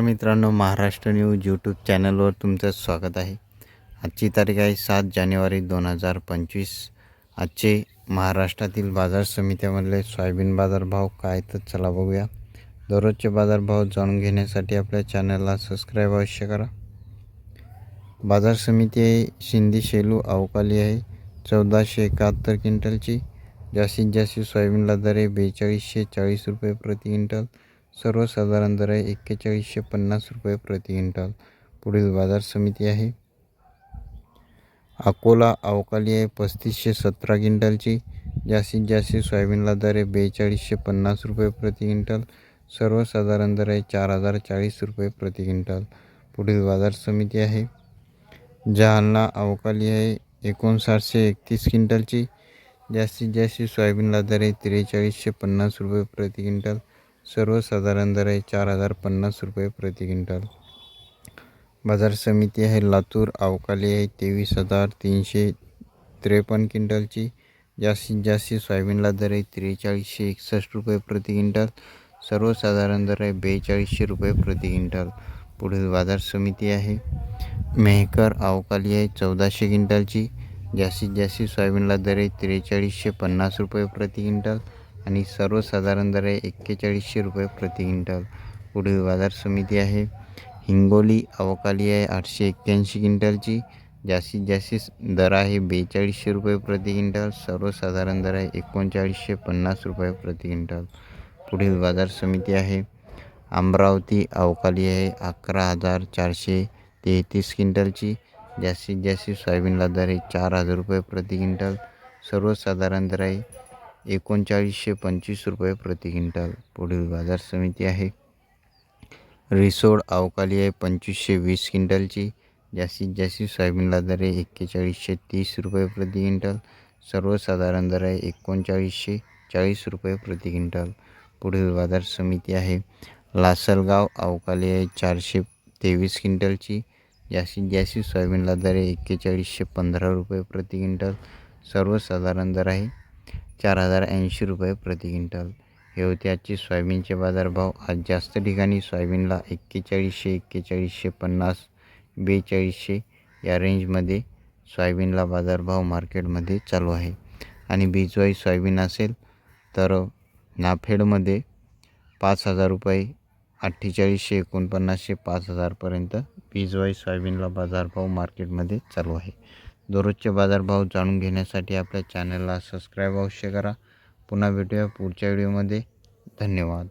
मित्रांनो Maharashtra news YouTube चॅनलवर तुमचं स्वागत आहे. आजची तारीख आहे सात जानेवारी दोन हजार पंचवीस. आजचे महाराष्ट्रातील बाजार समित्यामधले सोयाबीन बाजारभाव काय तर चला बघूया. दररोजचे बाजारभाव जाणून घेण्यासाठी आपल्या चॅनलला सबस्क्राईब अवश्य करा. बाजार समिती आहे शिंदे शेलू अवकाली आहे चौदाशे एकाहत्तर क्विंटलची. जास्तीत जास्त सोयाबीनला दर आहे बेचाळीसशे चाळीस रुपये प्रति क्विंटल. सर्वसाधारण दर आहे एक्केचाळीसशे पन्नास रुपये प्रति क्विंटल. पुढील बाजार समिती आहे. अकोला अवकाली आहे. पस्तीसशे सतरा क्विंटलची. जास्तीत जास्त सोयाबीनला दर आहे बेचाळीसशे पन्नास रुपये प्रति क्विंटल. सर्वसाधारण दर आहे चार हजार चाळीस रुपये प्रति क्विंटल. पुढील बाजार समिती आहे. जालना अवकाली आहे. एकोणसाठशे एकतीस क्विंटलची. जास्तीत जास्त सोयाबीनला दर आहे त्रेचाळीसशे पन्नास रुपये प्रति क्विंटल. सर्वसाधारण दर आहे चार हजार पन्नास रुपये प्रति क्विंटल. बाजार समिती आहे लातूर अवकाली आहे तेवीस हजार तीनशे त्रेपन्न क्विंटलची. जास्तीत जास्त सोयाबीनला दर आहे त्रेचाळीसशे एकसष्ट रुपये प्रति क्विंटल. सर्वसाधारण दर आहे बेचाळीसशे रुपये प्रति क्विंटल. पुढील बाजार समिती आहे. मेहकर अवकाली आहे चौदाशे क्विंटलची. जास्तीत जास्त सोयाबीनला दर आहे त्रेचाळीसशे पन्नास रुपये प्रति क्विंटल. आणि सर्वसाधारण दर आहे एक्केचाळीसशे रुपये प्रति क्विंटल. पुढील बाजार समिती आहे. हिंगोली अवकाली आहे आठशे एक्क्याऐंशी क्विंटलची. जास्तीत जास्त दर आहे बेचाळीसशे रुपये प्रति क्विंटल. सर्वसाधारण दर आहे एकोणचाळीसशे पन्नास रुपये प्रति क्विंटल. पुढील बाजार समिती आहे. अमरावती अवकाली आहे अकरा हजार चारशे तेहतीस क्विंटलची. जास्तीत जास्त सोयाबीनला दर आहे चार हजार रुपये प्रति क्विंटल. सर्वसाधारण दर आहे एकोणचाळीसशे पंचवीस रुपये प्रति क्विंटल. पुढील बाजार समिती आहे. रिसोड अवकाली आहे पंचवीसशे वीस क्विंटलची. जास्तीत जास्त सोयाबीनला दर आहे एक्केचाळीसशे तीस रुपये प्रति क्विंटल. सर्वसाधारण दर आहे एकोणचाळीसशे चाळीस रुपये प्रति क्विंटल. पुढील बाजार समिती आहे. लासलगाव अवकाली आहे चारशे तेवीस क्विंटलची. जास्तीत जास्त सोयाबीनला दर आहे एक्केचाळीसशे पंधरा रुपये प्रति क्विंटल. सर्वसाधारण दर आहे चार हजार ऐंशी रुपये प्रति क्विंटल. यवत्याचे सोयाबीनचे बाजारभाव. आज जास्त ठिकाणी सोयाबीनला एक्केचाळीसशे एक्केचाळीसशे पन्नास बेचाळीसशे या रेंजमध्ये सोयाबीनला बाजारभाव मार्केटमध्ये चालू आहे. आणि बीजवाई सोयाबीन असेल तर नाफेडमध्ये पाच हजार रुपये अठ्ठेचाळीसशे एकोणपन्नासशे पाच हजारपर्यंत बीजवाई सोयाबीनला बाजारभाव मार्केटमध्ये चालू आहे. दररोजचे बाजारभाव जाणून घेण्यासाठी आपल्या चॅनलला सबस्क्राईब अवश्य करा. पुन्हा भेटूया पुढच्या व्हिडिओमध्ये. धन्यवाद.